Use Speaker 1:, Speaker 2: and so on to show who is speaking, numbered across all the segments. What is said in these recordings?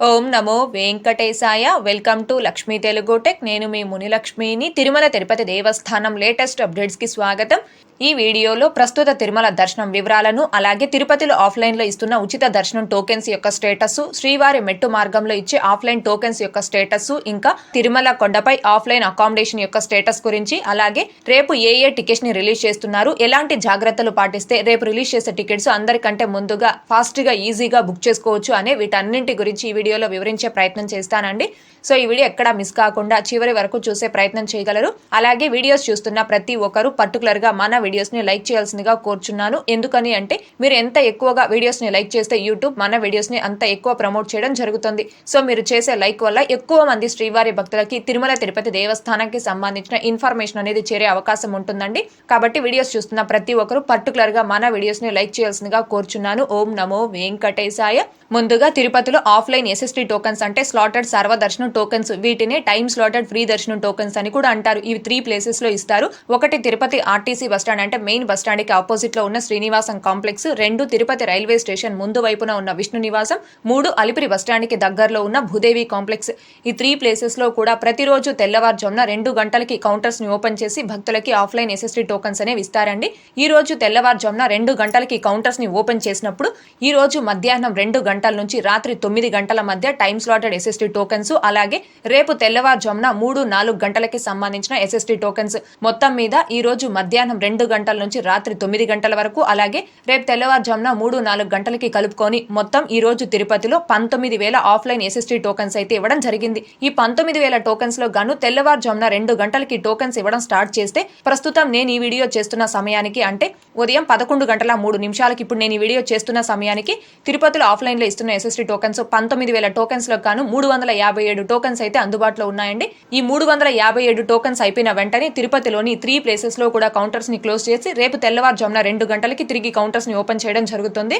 Speaker 1: ఓం నమో వెంకటేశాయ. Welcome to Lakshmi Telugu Tech. నేను మీ మునిలక్ష్మిని. తిరుమల తిరుపతి దేవస్థానం లేటెస్ట్ అప్డేట్స్కి స్వాగతం. ఈ వీడియోలో ప్రస్తుత తిరుమల దర్శనం వివరాలను అలాగే తిరుపతిలో ఆఫ్లైన్లో ఇస్తున్న ఉచిత దర్శనం టోకెన్స్ యొక్క స్టేటస్ శ్రీవారి మెట్టు మార్గంలో ఇచ్చే ఆఫ్లైన్ టోకెన్స్ యొక్క స్టేటస్ ఇంకా తిరుమల కొండపై ఆఫ్లైన్ అకామిడేషన్ యొక్క స్టేటస్ గురించి అలాగే రేపు ఏ ఏ టికెట్స్ని రిలీజ్ చేస్తున్నారు ఎలాంటి జాగ్రత్తలు పాటిస్తే రేపు రిలీజ్ చేసే టికెట్స్ అందరికంటే ముందుగా ఫాస్ట్గా ఈజీగా బుక్ చేసుకోవచ్చు అనే వీటన్నింటి గురించి ఈ వీడియోలో వివరించే ప్రయత్నం చేస్తానండి. సో ఈ వీడియో ఎక్కడా మిస్ కాకుండా చివరి వరకు చూసే ప్రయత్నం చేయగలరు. అలాగే వీడియోస్ చూస్తున్న ప్రతి ఒక్కరు పర్టికులర్గా మన వీడియోస్ని లైక్ చేయాల్సిందిగా కోరుచున్నాను. ఎందుకని అంటే మీరు ఎంత ఎక్కువగా వీడియోస్ని లైక్ చేస్తే యూట్యూబ్ మన వీడియోస్ని అంత ఎక్కువ ప్రమోట్ చేయడం జరుగుతుంది. సో మీరు చేసే లైక్ వల్ల ఎక్కువ మంది శ్రీవారి భక్తులకి తిరుమల తిరుపతి దేవస్థానానికి సంబంధించిన ఇన్ఫర్మేషన్ అనేది చేరే అవకాశం ఉంటుందండి. కాబట్టి వీడియోస్ చూస్తున్న ప్రతి ఒక్కరు పర్టికులర్గా మన వీడియోస్ని లైక్ చేయాల్సిందిగా కోరుచున్నాను. ఓం నమో వెంకటేశాయ. ముందుగా తిరుపతిలో ఆఫ్లైన్ ఎస్ఎస్టీ టోకన్స్ అంటే స్లాటెడ్ సర్వదర్శనం టోకన్స్ వీటిని టైమ్ స్లాటెడ్ ఫ్రీ దర్శనం టోకన్స్ అని కూడా అంటారు. ఇవి త్రీ ప్లేసెస్లో ఇస్తారు. ఒకటి తిరుపతి ఆర్టీసీ బస్టాండ్ అంటే మెయిన్ బస్టాండ్కి ఆపోజిట్లో ఉన్న శ్రీనివాసం కాంప్లెక్స్ రెండు తిరుపతి రైల్వే స్టేషన్ ముందు వైపున ఉన్న విష్ణు నివాసం. మూడు అలిపిరి బస్టాండ్కి దగ్గరలో ఉన్న భూదేవి కాంప్లెక్స్ ఈ త్రీ ప్లేసెస్లో కూడా ప్రతిరోజు తెల్లవారుజామున రెండు గంటలకి కౌంటర్స్ని ఓపెన్ చేసి భక్తులకి ఆఫ్లైన్ ఎస్ఎస్టీ టోకన్స్ అనేవి ఇస్తారండి. ఈ రోజు తెల్లవారుజామున రెండు గంటలకి కౌంటర్స్ని ఓపెన్ చేసినప్పుడు ఈ రోజు మధ్యాహ్నం రెండు గంటల నుంచి రాత్రి తొమ్మిది గంటల మధ్య టైమ్ స్లాటెడ్ ఎస్ఎస్టీ టోకెన్స్ అలాగే రేపు తెల్లవారుజామున మూడు నాలుగు గంటలకి సంబంధించిన ఎస్ఎస్టీ టోకెన్స్. మొత్తం మీద ఈ రోజు మధ్యాహ్నం రెండు గంటల నుంచి రాత్రి తొమ్మిది గంటల వరకు అలాగే రేపు తెల్లవారుజామున మూడు నాలుగు గంటలకి కలుపుకొని మొత్తం ఈ రోజు తిరుపతిలో పంతొమ్మిది వేల ఆఫ్లైన్ ఎస్ఎస్టీ టోకెన్స్ అయితే ఇవ్వడం జరిగింది. ఈ పంతొమ్మిది వేల టోకెన్స్లో గాను తెల్లవారుజామున రెండు గంటలకి టోకెన్స్ ఇవ్వడం స్టార్ట్ చేస్తే ప్రస్తుతం నేను ఈ వీడియో చేస్తున్న సమయానికి అంటే ఉదయం పదకొండు గంటల మూడు నిమిషాలకి ఇప్పుడు నేను ఈ వీడియో చేస్తున్న సమయానికి తిరుపతిలో ఆఫ్లైన్లో ఇస్తున్న ఎస్ఎస్టీ టోకెన్స్ పంతొమ్మిది వేల టోకెన్స్లో గాను మూడు వందల యాభై ఏడు టోకెన్స్ అయితే అందుబాటులో ఉన్నాయండి. ఈ మూడు వందల యాభై ఏడు టోకెన్స్ అయిపోయిన వెంటనే తిరుపతిలోని త్రీ ప్లేసెస్లో కూడా కౌంటర్స్ని క్లోజ్ చేసి రేపు తెల్లవారుజామున రెండు గంటలకి తిరిగి కౌంటర్స్ని ఓపెన్ చేయడం జరుగుతుంది.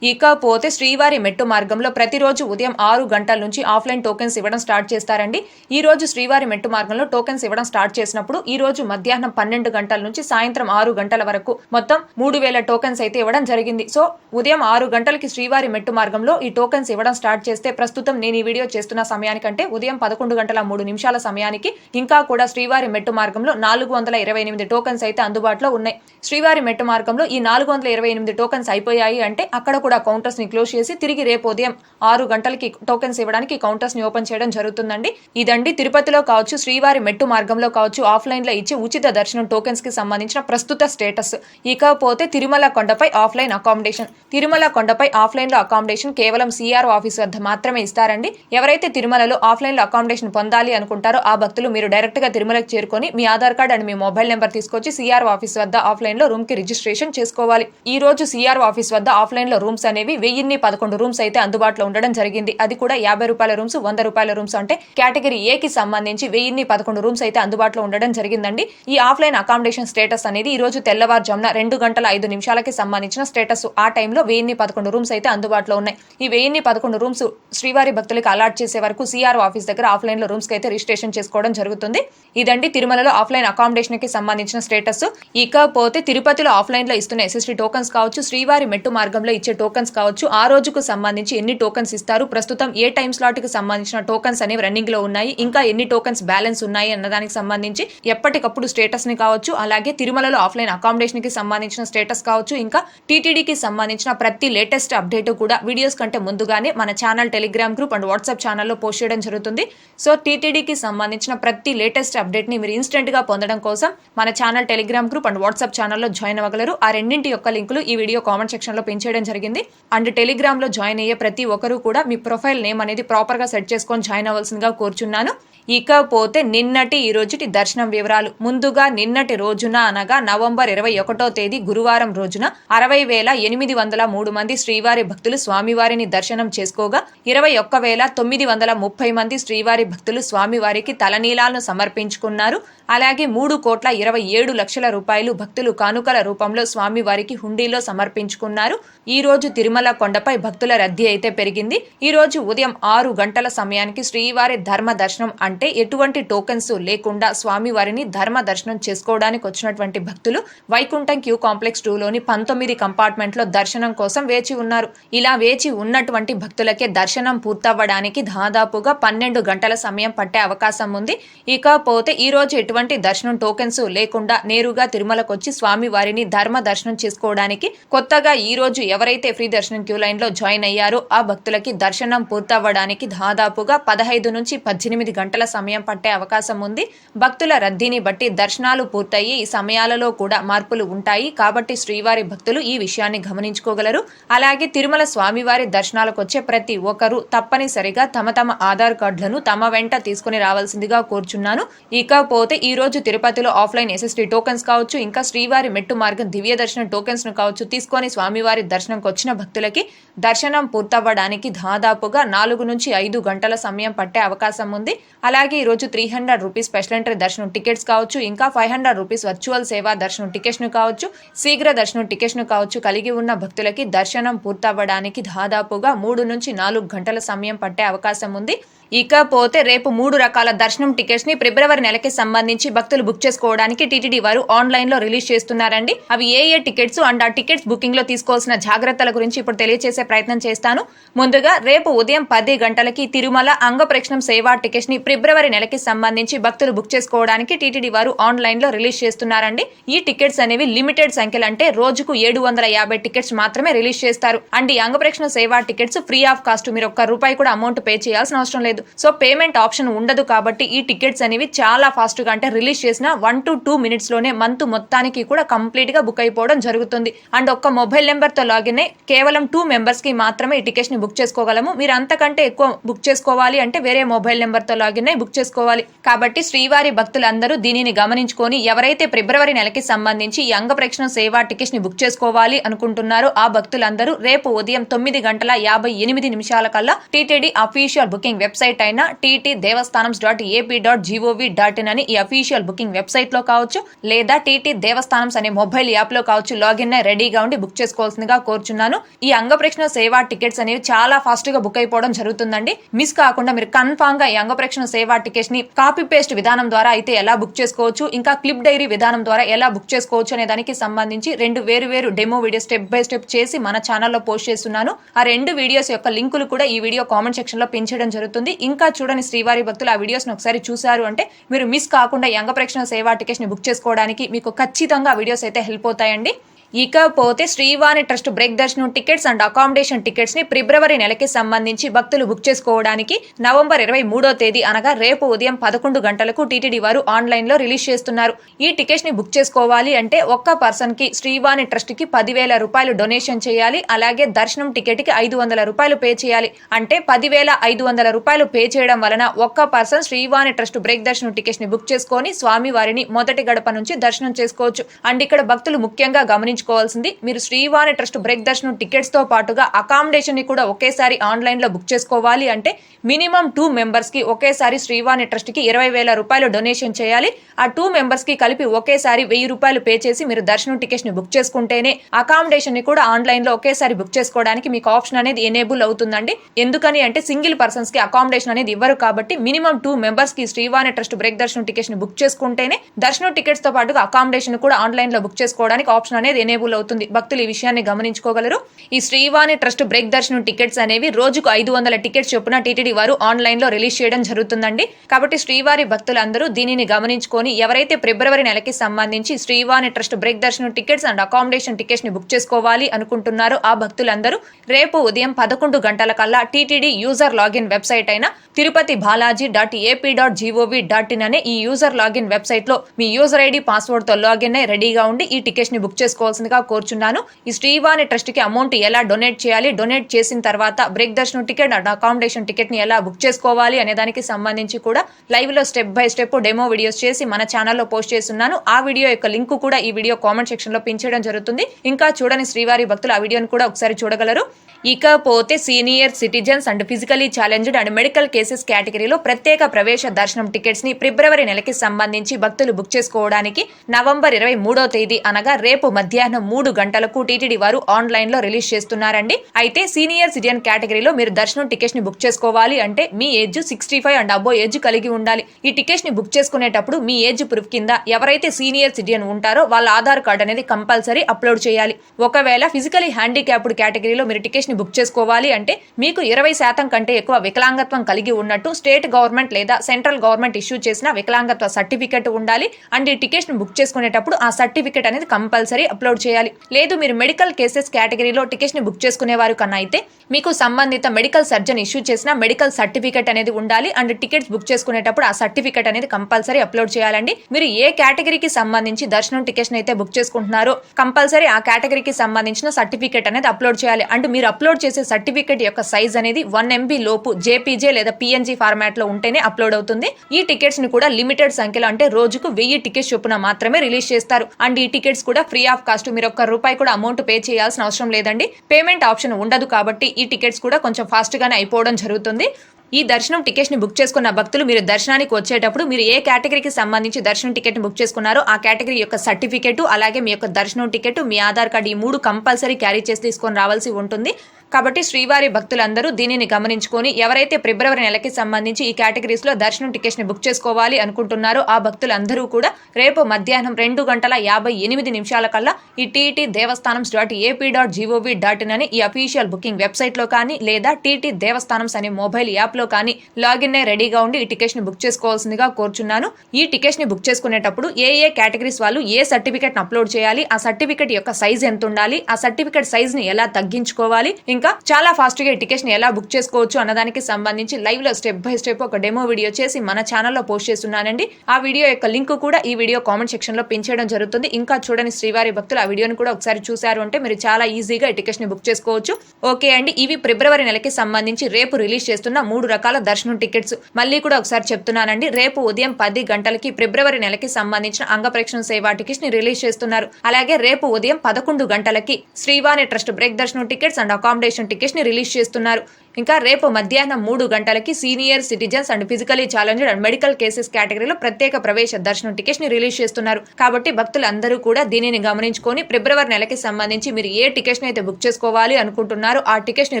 Speaker 1: ఇకపోతే శ్రీవారి మెట్టు మార్గంలో ప్రతిరోజు ఉదయం ఆరు గంటల నుంచి ఆఫ్లైన్ టోకెన్స్ ఇవ్వడం స్టార్ట్ చేస్తారండి. ఈ రోజు శ్రీవారి మెట్టు మార్గంలో టోకెన్స్ ఇవ్వడం స్టార్ట్ చేసినప్పుడు ఈ రోజు మధ్యాహ్నం పన్నెండు గంటల నుంచి సాయంత్రం ఆరు గంటల వరకు మొత్తం మూడు వేల టోకెన్స్ అయితే ఇవ్వడం జరిగింది. సో ఉదయం ఆరు గంటలకి శ్రీవారి మెట్టు మార్గంలో ఈ టోకెన్స్ ఇవ్వడం స్టార్ట్ చేస్తే ప్రస్తుతం నేను ఈ వీడియో చేస్తున్న సమయానికంటే ఉదయం పదకొండు గంటల మూడు నిమిషాల సమయానికి ఇంకా కూడా శ్రీవారి మెట్టు మార్గంలో నాలుగు వందల ఇరవై ఎనిమిది టోకెన్స్ అయితే అందుబాటులో ఉన్నాయి. శ్రీవారి మెట్టు మార్గంలో ఈ నాలుగు వందల ఇరవై ఎనిమిది టోకెన్స్ అయిపోయాయి అంటే అక్కడ కూడా కౌంటర్స్ని క్లోజ్ చేసి తిరిగి రేపు ఉదయం ఆరు గంటలకి టోకెన్స్ ఇవ్వడానికి కౌంటర్స్ని ఓపెన్ చేయడం జరుగుతుందండి. ఇదండి తిరుపతిలో కావచ్చు శ్రీవారి మెట్టు మార్గంలో కావచ్చు ఆఫ్లైన్లో ఇచ్చే ఉచిత దర్శనం టోకెన్స్కి సంబంధించిన ప్రస్తుత స్టేటస్. ఇకపోతే తిరుమల కొండపై ఆఫ్లైన్ అకామిడేషన్. తిరుమల కొండపై ఆఫ్లైన్లో అకామిడేషన్ కేవలం సిఆర్ ఆఫీస్ వద్ద మాత్రమే ఇస్తారండి. ఎవరైతే తిరుమలలో ఆఫ్లైన్లో అకామిడేషన్ పొందాలి అనుకుంటారో ఆ భక్తులు మీరు డైరెక్ట్గా తిరుమలకు చేరుకొని మీ ఆధార్ కార్డ్ అండ్ మీ మొబైల్ నెంబర్ తీసుకొచ్చి సిఆర్ ఆఫీస్ వద్ద ఆఫ్లైన్లో రూమ్కి రిజిస్ట్రేషన్ చేసుకోవాలి. ఈ రోజు సిఆర్ ఆఫీస్ వద్ద ఆఫ్లైన్లో రూమ్స్ అనేవి వెయ్యిన్ని పదకొండు రూమ్స్ అయితే అందుబాటులో ఉండడం జరిగింది. అది కూడా యాభై రూపాయల రూమ్స్ వంద రూపాయల రూమ్స్ అంటే కేటగిరీ ఏ కి సంబంధించి వెయ్యిన్ని పదకొండు రూమ్స్ అయితే అందుబాటులో ఉండడం జరిగిందండి. ఈ ఆఫ్లైన్ అకామిడేషన్ స్టేటస్ అనేది ఈ రోజు తెల్లవారుజామున రెండు గంటల ఐదు నిమిషాలకి సంబంధించిన స్టేటస్ ఆ టైంలో వెయ్యిన్ని పదకొండు రూమ్స్ అయితే అందుబాటులో ఉన్నాయి. ఈ వెయ్యిన్ని పదకొండు రూమ్స్ శ్రీవారి భక్తులకు అలాట్ చేసే వరకు సిఆర్ ఆఫీస్ దగ్గర ఆఫ్లైన్లో రూమ్స్కి అయితే రిజిస్ట్రేషన్ చేసుకోవడం జరుగుతుంది. ఇదండి తిరుమలలో ఆఫ్లైన్ అకామిడేషన్కి సంబంధించిన స్టేటస్ ఇకపోతే తిరుపతిలో ఆఫ్లైన్లో ఇస్తున్న ఎస్ఎస్టీ టోకన్స్ కావచ్చు శ్రీవారి మెట్టు మార్గంలో ఇచ్చే టోకన్స్ కావచ్చు ఆ రోజుకు సంబంధించి ఎన్ని టోకన్స్ ఇస్తారు ప్రస్తుతం ఏ టైం స్లాట్కి సంబంధించిన టోకన్స్ అనేవి రన్నింగ్లో ఉన్నాయి ఇంకా ఎన్ని టోకన్స్ బ్యాలెన్స్ ఉన్నాయి అన్నదానికి సంబంధించి ఎప్పటికప్పుడు స్టేటస్ని కావచ్చు అలాగే తిరుమలలో ఆఫ్లైన్ అకామిడేషన్కి సంబంధించిన స్టేటస్ కావచ్చు ఇంకా టీటీడీకి సంబంధించిన ప్రతి లేటెస్ట్ అప్డేట్ కూడా వీడియోస్ కంటే ముందుగానే మన channel Telegram group and WhatsApp ఛానల్లో పోస్ట్ చేయడం జరుగుతుంది. సో టీటీడీకి సంబంధించిన ప్రతి లేటెస్ట్ అప్డేట్ని మీరు ఇన్స్టెంట్గా పొందడం కోసం మన channel Telegram group and WhatsApp ఛానల్లో జాయిన్ అవ్వగలరు. ఆ రెండింటి యొక్క లింకులు ఈ వీడియో కామెంట్ సెక్షన్లో పెంచేయడం జరిగింది. అండ్ టెలిగ్రామ్లో జాయిన్ అయ్యే ప్రతి ఒక్కరూ కూడా మీ ప్రొఫైల్ నేమ్ అనేది ప్రాపర్గా సెట్ చేసుకొని జాయిన్ అవ్వాల్సిందిగా కోరుచున్నాను. ఇకపోతే నిన్నటి ఈ రోజుటి దర్శనం వివరాలు. ముందుగా నిన్నటి రోజున అనగా నవంబర్ ఇరవై ఒకటో తేదీ గురువారం రోజున అరవై వేల ఎనిమిది వందల మూడు మంది శ్రీవారి భక్తులు స్వామివారిని దర్శనం చేసుకోగా ఇరవై ఒక్క వేల తొమ్మిది వందల ముప్పై మంది శ్రీవారి భక్తులు స్వామివారికి తలనీలాలను సమర్పించుకున్నారు. అలాగే మూడు కోట్ల ఇరవై ఏడు లక్షల రూపాయలు భక్తులు కానుకల రూపంలో స్వామివారికి హుండీలో సమర్పించుకున్నారు. ఈ రోజు తిరుమల కొండపై భక్తుల రద్దీ అయితే పెరిగింది. ఈ రోజు ఉదయం ఆరు గంటల సమయానికి శ్రీవారి ధర్మ దర్శనం అంటే ఎటువంటి టోకెన్స్ లేకుండా స్వామివారిని ధర్మ దర్శనం చేసుకోవడానికి వచ్చినటువంటి భక్తులు వైకుంఠం క్యూ కాంప్లెక్స్ టూలోని పంతొమ్మిది కంపార్ట్మెంట్లో దర్శనం కోసం వేచి ఉన్నారు. ఇలా వేచి ఉన్నటువంటి భక్తులకే దర్శనం దర్శనం పూర్తవ్వడానికి దాదాపుగా పన్నెండు గంటల సమయం పట్టే అవకాశం ఉంది. ఇకపోతే ఈ రోజు ఎటువంటి దర్శనం టోకెన్స్ లేకుండా నేరుగా తిరుమలకు వచ్చి స్వామి వారిని ధర్మ దర్శనం చేసుకోవడానికి కొత్తగా ఈ రోజు ఎవరైతే ఫ్రీ దర్శనం క్యూ లైన్లో జాయిన్ అయ్యారో ఆ భక్తులకి దర్శనం పూర్తవ్వడానికి దాదాపుగా పదహైదు నుంచి పద్దెనిమిది గంటల సమయం పట్టే అవకాశం ఉంది. భక్తుల రద్దీని బట్టి దర్శనాలు పూర్తయ్యి ఈ సమయాలలో కూడా మార్పులు ఉంటాయి. కాబట్టి శ్రీవారి భక్తులు ఈ విషయాన్ని గమనించుకోగలరు. అలాగే తిరుమల స్వామివారి దర్శనాలకు వచ్చే ప్రతి ఒక్కరూ తప్పనిసరిగా తమ తమ ఆధార్ కార్డులను తమ వెంట తీసుకుని రావాల్సిందిగా కోరుచున్నాను. ఇకపోతే ఈ రోజు తిరుపతిలో ఆఫ్లైన్ ఎస్ఎస్టీ టోకెన్స్ కావచ్చు ఇంకా శ్రీవారి మెట్టు మార్గం దివ్య దర్శనం టోకెన్స్ను కావచ్చు తీసుకొని స్వామివారి దర్శనంకి వచ్చిన భక్తులకి దర్శనం పూర్తవ్వడానికి దాదాపుగా నాలుగు నుంచి ఐదు గంటల సమయం పట్టే అవకాశం ఉంది. అలాగే ఈ రోజు three hundred rupees special entry దర్శనం టికెట్స్ కావచ్చు ఇంకా ఫైవ్ హండ్రెడ్ రూపీస్ వర్చువల్ సేవా దర్శనం టికెట్స్ను కావచ్చు శీఘ్ర దర్శనం టికెట్స్ను కావచ్చు కలిగి ఉన్న భక్తులకి దర్శనం పూర్తవ్వడానికి దాదాపుగా మూడు నుంచి నాలుగు గంటల సమయం పట్టే అవకాశం ఉంది. ఇకపోతే రేపు మూడు రకాల దర్శనం టికెట్స్ని ఫిబ్రవరి నెలకి సంబంధించి భక్తులు బుక్ చేసుకోవడానికి టీటీడీ వారు ఆన్లైన్లో రిలీజ్ చేస్తున్నారండి. అవి ఏ ఏ టికెట్స్ అండ్ ఆ టికెట్స్ బుకింగ్లో తీసుకోవాల్సిన జాగ్రత్తల గురించి ఇప్పుడు తెలియజేసే ప్రయత్నం చేస్తాను. ముందుగా రేపు ఉదయం పది గంటలకి తిరుమల అంగప్రక్షణం సేవా టికెట్స్ని ఫిబ్రవరి నెలకి సంబంధించి భక్తులు బుక్ చేసుకోవడానికి టీటీడీ వారు ఆన్లైన్లో రిలీజ్ చేస్తున్నారండి. ఈ టికెట్స్ అనేవి లిమిటెడ్ సంఖ్యలు అంటే రోజుకు ఏడు వందల యాభై టికెట్స్ మాత్రమే రిలీజ్ చేస్తారు. అండ్ ఈ అంగప్రక్షణ సేవా టికెట్స్ ఫ్రీ ఆఫ్ కాస్ట్ మీరు ఒక్క రూపాయి కూడా అమౌంట్ పే చేయాల్సిన అవసరం లేదు. సో పేమెంట్ ఆప్షన్ ఉండదు కాబట్టి ఈ టికెట్స్ అనేవి చాలా ఫాస్ట్గా అంటే రిలీజ్ చేసిన వన్ టు టూ మినిట్స్లోనే మంత్ మొత్తానికి కూడా కంప్లీట్గా బుక్ అయిపోవడం జరుగుతుంది. అండ్ ఒక్క మొబైల్ నెంబర్తో లాగిన్ అయి కేవలం టూ మెంబర్స్కి మాత్రమే ఈ టికెట్స్ని బుక్ చేసుకోగలము. మీరు అంతకంటే ఎక్కువ బుక్ చేసుకోవాలి అంటే వేరే మొబైల్ నెంబర్తో లాగిన్ అయి బుక్ చేసుకోవాలి. కాబట్టి శ్రీవారి భక్తులందరూ దీనిని గమనించుకొని ఎవరైతే ఫిబ్రవరి నెలకి సంబంధించి ఈ అంగప్రేక్షణ సేవా టికెట్స్ని బుక్ చేసుకోవాలి అనుకుంటున్నారో ఆ భక్తులందరూ రేపు ఉదయం తొమ్మిది గంటల యాభై ఎనిమిది నిమిషాల కల్లా టీటీడీ అఫీషియల్ బుకింగ్ వెబ్సైట్ అయిన TT Devasthanam dot AP dot GOV dot in అని ఈ అఫీషియల్ బుకింగ్ వెబ్సైట్లో కావచ్చు లేదా టీటీ దేవస్థానమ్స్ అనే మొబైల్ యాప్లో కావచ్చు లాగిన్ అయి రెడీగా ఉండి బుక్ చేసుకోవాల్సిందిగా కోరుచున్నాను. ఈ అంగప్రేక్షణ సేవా టికెట్స్ అనేవి చాలా ఫాస్ట్గా బుక్ అయిపోవడం జరుగుతుందండి. మిస్ కాకుండా మీరు కన్ఫామ్గా ఈ అంగప్రేక్షణ సేవా టికెట్స్ని కాపీ పేస్ట్ విధానం ద్వారా అయితే ఎలా బుక్ చేసుకోవచ్చు ఇంకా క్లిప్ డైరీ విధానం ద్వారా ఎలా బుక్ చేసుకోవచ్చు అనే దానికి సంబంధించి రెండు వేరు వేరు demo video step by step చేసి మన ఛానల్లో పోస్ట్ చేస్తున్నాను. ఆ రెండు వీడియోస్ యొక్క లింకులు కూడా ఈ వీడియో కామెంట్ సెక్షన్లో పెంచడం జరుగుతుంది. ఇంకా చూడని శ్రీవారి భక్తులు ఆ వీడియోస్ ఒకసారి చూసారు అంటే మీరు మిస్ కాకుండా యంగ ప్రేక్షణ సేవా టికెట్స్ని బుక్ చేసుకోవడానికి మీకు ఖచ్చితంగా ఆ వీడియోస్ అయితే హెల్ప్ అవుతాయండి. ఇకపోతే శ్రీవాణి ట్రస్ట్ బ్రేక్ దర్శనం టికెట్స్ అండ్ అకామిడేషన్ టికెట్స్ని ఫిబ్రవరి నెలకి సంబంధించి భక్తులు బుక్ చేసుకోవడానికి నవంబర్ ఇరవై మూడో తేదీ అనగా రేపు ఉదయం పదకొండు గంటలకు టీటీడీ వారు ఆన్లైన్లో రిలీజ్ చేస్తున్నారు. ఈ టికెట్స్ని బుక్ చేసుకోవాలి అంటే ఒక్క పర్సన్కి శ్రీవాణి ట్రస్ట్కి పదివేల రూపాయలు డొనేషన్ చేయాలి. అలాగే దర్శనం టికెట్కి ఐదు వందల రూపాయలు పే చేయాలి. అంటే పదివేల ఐదు వందల రూపాయలు పే చేయడం వలన ఒక్క పర్సన్ శ్రీవాణి ట్రస్ట్ బ్రేక్ దర్శనం టికెట్స్ని బుక్ చేసుకొని స్వామి వారిని మొదటి గడప నుంచి దర్శనం చేసుకోవచ్చు. అండ్ ఇక్కడ భక్తులు ముఖ్యంగా గమనించుకోవాల్సింది మీరు శ్రీవాణి ట్రస్ట్ బ్రేక్ దర్శనం టికెట్స్తో పాటుగా అకామిడేషన్ని కూడా ఒకేసారి ఆన్లైన్లో బుక్ చేసుకోవాలి అంటే మినిమం టూ మెంబర్స్కి ఒకేసారి శ్రీవాణి ట్రస్ట్కి ఇరవై వేల రూపాయలు డొనేషన్ చేయాలి. ఆ టూ మెంబర్స్కి కలిపి ఒకేసారి వెయ్యి రూపాయలు పే చేసి మీరు దర్శనం టికెట్స్ని బుక్ చేసుకుంటేనే అకామిడేషన్ని కూడా ఆన్లైన్లో ఒకేసారి బుక్ చేసుకోవడానికి మీకు ఆప్షన్ అనేది ఎనేబుల్ అవుతుందండి. ఎందుకని అంటే సింగిల్ పర్సన్స్కి అకామిడేషన్ అనేది ఇవ్వరు కాబట్టి మినిమం టూ మెంబర్స్కి శ్రీవాణి ట్రస్ట్ బ్రేక్ దర్శనం టికెట్స్ని బుక్ చేసుకుంటేనే దర్శనం టికెట్స్తో పాటుగా అకామిడేషన్ కూడా ఆన్లైన్లో బుక్ చేసుకోవడానికి ఆప్షన్ అనేది ఎనేబుల్ అవుతుంది. భక్తులు ఈ విషయాన్ని గమనించుకోగలరు. ఈ శ్రీవాణి ట్రస్ట్ బ్రేక్ దర్శనం టికెట్స్ అనేవి రోజుకు ఐదు వందల టికెట్స్ చొప్పున టీటీడీ వారు ఆన్లైన్లో రిలీజ్ చేయడం జరుగుతుందండి. కాబట్టి శ్రీవారి భక్తులందరూ దీనిని గమనించుకొని ఎవరైతే ఫిబ్రవరి నెలకి సంబంధించి శ్రీవాణి ట్రస్ట్ బ్రేక్ దర్శనం టికెట్స్ అండ్ అకామిడేషన్ టికెట్స్ని బుక్ చేసుకోవాలి అనుకుంటున్నారో ఆ భక్తులందరూ రేపు ఉదయం పదకొండు గంటల కల్లా టీటీడీ యూజర్ లాగిన్ వెబ్సైట్ అయిన Tirupati Balaji dot AP dot G O V dot in అనే ఈ యూజర్ లాగిన్ వెబ్సైట్లో మీ యూజర్ ఐడి పాస్వర్డ్తో లాగిన్ అయి రెడీగా ఉండి ఈ టికెట్స్ని బుక్ చేసుకోవాల్సిందిగా కోరుచున్నాను. ఈ శ్రీవాణి ట్రస్ట్కి అమౌంట్ ఎలా డొనేట్ చేయాలి డొనేట్ చేసిన తర్వాత బ్రేక్ దర్శనం టికెట్ అండ్ అకామిడేషన్ టికెట్ని ఎలా బుక్ చేసుకోవాలి అనే దానికి సంబంధించి కూడా లైవ్లో step by step demo videos చేసి మన ఛానల్లో పోస్ట్ చేస్తున్నాను. ఆ వీడియో యొక్క లింక్ కూడా ఈ వీడియో కామెంట్ సెక్షన్లో పెంచడం జరుగుతుంది. ఇంకా చూడని శ్రీవారి భక్తులు ఆ వీడియోని కూడా ఒకసారి చూడగలరు. ఇకపోతే senior citizens and physically challenged and medical cases కేటగిరీలో ప్రత్యేక ప్రవేశ దర్శనం టికెట్స్ని ఫిబ్రవరి నెలకి సంబంధించి భక్తులు బుక్ చేసుకోవడానికి నవంబర్ ఇరవై మూడో తేదీ అనగా రేపు మధ్యాహ్నం మూడు గంటలకు టీటీడీ వారు ఆన్లైన్లో రిలీజ్ చేస్తున్నారండి. అయితే సీనియర్ సిటిజన్ కేటగిరీలో మీరు దర్శనం టికెట్స్ని బుక్ చేసుకోవాలి అంటే మీ age sixty five and above age కలిగి ఉండాలి. ఈ టికెట్స్ని బుక్ చేసుకునేటప్పుడు మీ ఏజ్ ప్రూఫ్ కింద ఎవరైతే సీనియర్ సిటిజన్ ఉంటారో వాళ్ళ ఆధార్ కార్డ్ అనేది కంపల్సరీ అప్లోడ్ చేయాలి. ఒకవేళ ఫిజికలీ హ్యాండిక్యాప్డ్ కేటగిరీలో మీరు టికెట్స్ని బుక్ చేసుకోవాలి అంటే మీకు ఇరవై శాతం కంటే ఎక్కువ వికలాంగత్వం కలిగి ఉన్నట్టు స్టేట్ గవర్నమెంట్ లేదా సెంట్రల్ గవర్నమెంట్ ఇష్యూ చేసిన వికలాంగత్వ సర్టిఫికెట్ ఉండాలి. అండ్ ఈ టికెట్స్ని బుక్ చేసుకునేటప్పుడు ఆ సర్టిఫికెట్ అనేది కంపల్సరీ అప్లోడ్ చేయాలి. లేదు మీరు మెడికల్ కేసెస్ కేటగిరీలో టికెట్ని బుక్ చేసుకునే వారు కన్నా అయితే మీకు సంబంధిత మెడికల్ సర్జన్ ఇష్యూ చేసిన మెడికల్ సర్టిఫికేట్ అనేది ఉండాలి. అండ్ టికెట్స్ బుక్ చేసుకునేటప్పుడు ఆ సర్టిఫికేట్ అనేది కంపల్సరీ అప్లోడ్ చేయాలండి. మీరు ఏ కేటగిరీకి సంబంధించి దర్శనం టికెట్స్ అయితే బుక్ చేసుకుంటున్నారో కంపల్సరీ ఆ కేటగిరీకి సంబంధించిన సర్టిఫికేట్ అనేది అప్లోడ్ చేయాలి. అండ్ మీరు అప్లోడ్ చేసే సర్టిఫికేట్ యొక్క సైజ్ అనేది వన్ ఎంబీ లోపు జేపీజే లేదా పిఎన్జీ ఫార్మాట్లో ఉంటేనే అప్లోడ్ అవుతుంది. ఈ టికెట్స్ని కూడా లిమిటెడ్ సంఖ్యలో అంటే రోజుకు వెయ్యి టికెట్స్ చొప్పున మాత్రమే రిలీజ్ చేస్తారు. అండ్ ఈ టికెట్స్ కూడా ఫ్రీ ఆఫ్ కాస్ట్ మీరు ఒక్క రూపాయి కూడా అమౌంట్ పే చేయాల్సిన అవసరం లేదండి. పేమెంట్ ఆప్షన్ ఉండదు కాబట్టి ఈ టికెట్స్ కూడా కొంచెం ఫాస్ట్గానే అయిపోవడం జరుగుతుంది. ఈ దర్శనం టికెట్స్ని బుక్ చేసుకున్న భక్తులు మీరు దర్శనానికి వచ్చేటప్పుడు మీరు ఏ కేటగిరీకి సంబంధించి దర్శనం టికెట్ బుక్ చేసుకున్నారో ఆ కేటగిరీ యొక్క సర్టిఫికెట్ అలాగే మీ యొక్క దర్శనం టికెట్ మీ ఆధార్ కార్డు ఈ మూడు కంపల్సరీ క్యారీ చేసి తీసుకొని రావాల్సి ఉంటుంది. కాబట్టి శ్రీవారి భక్తులందరూ దీనిని గమనించుకొని ఎవరైతే ఫిబ్రవరి నెలకి సంబంధించి ఈ కేటగిరీస్లో దర్శనం టికెట్స్ని బుక్ చేసుకోవాలి అనుకుంటున్నారో ఆ భక్తులందరూ కూడా రేపు మధ్యాహ్నం రెండు గంటల యాభై ఎనిమిది నిమిషాల కల్లా ఈ TT Devasthanam dot AP dot GOV dot in అని ఈ అఫీషియల్ బుకింగ్ వెబ్సైట్లో కానీ లేదా టీటీ దేవస్థానం అనే మొబైల్ యాప్లో కానీ లాగిన్ అయి రెడీగా ఉండి ఈ టికెట్స్ని బుక్ చేసుకోవాల్సిందిగా కోరుచున్నాను. ఈ టికెట్స్ని బుక్ చేసుకునేటప్పుడు ఏ ఏ కేటగిరీస్ వాళ్ళు ఏ సర్టిఫికేట్ని అప్లోడ్ చేయాలి ఆ సర్టిఫికెట్ యొక్క సైజ్ ఎంత ఉండాలి ఆ సర్టిఫికెట్ సైజ్ని ఎలా తగ్గించుకోవాలి ఇంకా చాలా ఫాస్ట్గా ఈ టికెట్స్ని ఎలా బుక్ చేసుకోవచ్చు అన్నదానికి సంబంధించి లైవ్లో స్టెప్ బై స్టెప్ ఒక డెమో వీడియో చేసి మన ఛానల్లో పోస్ట్ చేస్తున్నానండి. ఆ వీడియో యొక్క లింక్ కూడా ఈ వీడియో కామెంట్ సెక్షన్లో పెంచేయడం జరుగుతుంది. ఇంకా చూడని శ్రీవారి భక్తులు ఆ వీడియోని కూడా ఒకసారి చూశారు అంటే మీరు చాలా ఈజీగా ఈ టికెట్స్ని బుక్ చేసుకోవచ్చు. ఓకే అండి ఇవి ఫిబ్రవరి నెలకి సంబంధించి రేపు రిలీజ్ చేస్తున్న మూడు రకాల దర్శనం టికెట్స్ మళ్ళీ కూడా ఒకసారి చెప్తున్నానండి రేపు ఉదయం పది గంటలకి ఫిబ్రవరి నెలకి సంబంధించిన అంగప్రేక్షణ సేవా టికెట్స్ని రిలీజ్ చేస్తున్నారు. అలాగే రేపు ఉదయం పదకొండు గంటలకి శ్రీవాణి ట్రస్ట్ బ్రేక్ దర్శనం టికెట్స్ అండ్ అకామిడేషన్ టికెట్స్ని రిలీజ్ చేస్తున్నారు. ఇంకా రేపు మధ్యాహ్నం మూడు గంటలకి senior citizens and physically challenged and medical cases కేటగిరీలో ప్రత్యేక ప్రవేశ దర్శనం టికెట్స్ని రిలీజ్ చేస్తున్నారు. కాబట్టి భక్తులు అందరూ కూడా దీనిని గమనించుకొని ఫిబ్రవరి నెలకి సంబంధించి మీరు ఏ టికెట్స్ని అయితే బుక్ చేసుకోవాలి అనుకుంటున్నారో ఆ టికెట్స్ని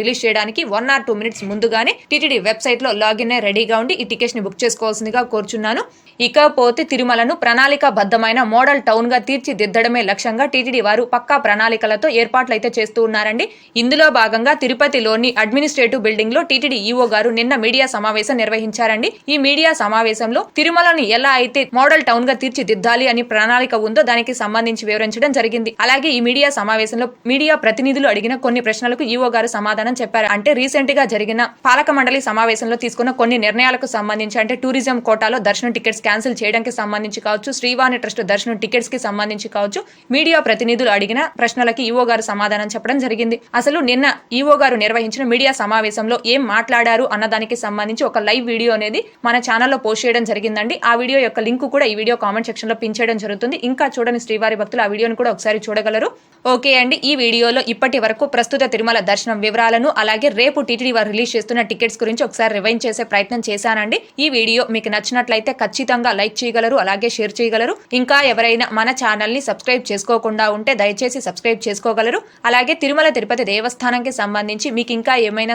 Speaker 1: రిలీజ్ చేయడానికి వన్ ఆర్ టూ మినిట్స్ ముందుగానే టీటీడీ వెబ్సైట్లో లాగిన్ అయి రెడీగా ఉండి ఈ టికెట్స్ని బుక్ చేసుకోవాల్సిందిగా కోరుచున్నాను. ఇకపోతే తిరుమలను ప్రణాళికాబద్ధమైన మోడల్ టౌన్గా తీర్చిదిద్దడమే లక్ష్యంగా టీటీడీ వారు పక్కా ప్రణాళికలతో ఏర్పాట్లు అయితే చేస్తూ ఉన్నారండి. ఇందులో భాగంగా తిరుపతిలోని అడ్మినిస్ట్రేటివ్ బిల్డింగ్లో టీటీడీ ఈఓ గారు నిన్న మీడియా సమావేశం నిర్వహించారండి. ఈ మీడియా సమావేశంలో తిరుమలని ఎలా అయితే మోడల్ టౌన్గా తీర్చిదిద్దాలి అని ప్రణాళిక ఉందో దానికి సంబంధించి వివరించడం జరిగింది. అలాగే ఈ మీడియా సమావేశంలో మీడియా ప్రతినిధులు అడిగిన కొన్ని ప్రశ్నలకు ఈఓ గారు సమాధానం చెప్పారు. అంటే రీసెంట్గా జరిగిన పాలక మండలి సమావేశంలో తీసుకున్న కొన్ని నిర్ణయాలకు సంబంధించి అంటే టూరిజం కోటాలో దర్శనం టికెట్స్ క్యాన్సిల్ చేయడానికి సంబంధించి కావచ్చు శ్రీవాణి ట్రస్ట్ దర్శనం టికెట్స్కి సంబంధించి కావచ్చు మీడియా ప్రతినిధులు అడిగిన ప్రశ్నలకి ఈఓ గారు సమాధానం చెప్పడం జరిగింది. అసలు నిన్న ఈఓ గారు నిర్వహించిన మీడియా సమావేశం సమావేశంలో ఏం మాట్లాడారు అన్నదానికి సంబంధించి ఒక లైవ్ వీడియో అనేది మన ఛానల్లో పోస్ట్ చేయడం జరిగిందండి. ఆ వీడియో యొక్క లింక్ కూడా ఈ వీడియో కామెంట్ సెక్షన్లో పిన్ చేయడం జరుగుతుంది. ఇంకా చూడని శ్రీవారి భక్తులు ఆ వీడియోని కూడా ఒకసారి చూడగలరు. ఓకే అండి ఈ వీడియోలో ఇప్పటి వరకు ప్రస్తుత తిరుమల దర్శనం వివరాలను అలాగే రేపు టీటీడీ వారు రిలీజ్ చేస్తున్న టికెట్స్ గురించి ఒకసారి రివైన్ చేసే ప్రయత్నం చేశానండి. ఈ వీడియో మీకు నచ్చినట్లయితే ఖచ్చితంగా లైక్ చేయగలరు అలాగే షేర్ చేయగలరు. ఇంకా ఎవరైనా మన ఛానల్ని సబ్స్క్రైబ్ చేసుకోకుండా ఉంటే దయచేసి సబ్స్క్రైబ్ చేసుకోగలరు. అలాగే తిరుమల తిరుపతి దేవస్థానంకి సంబంధించి మీకు ఇంకా ఏమైనా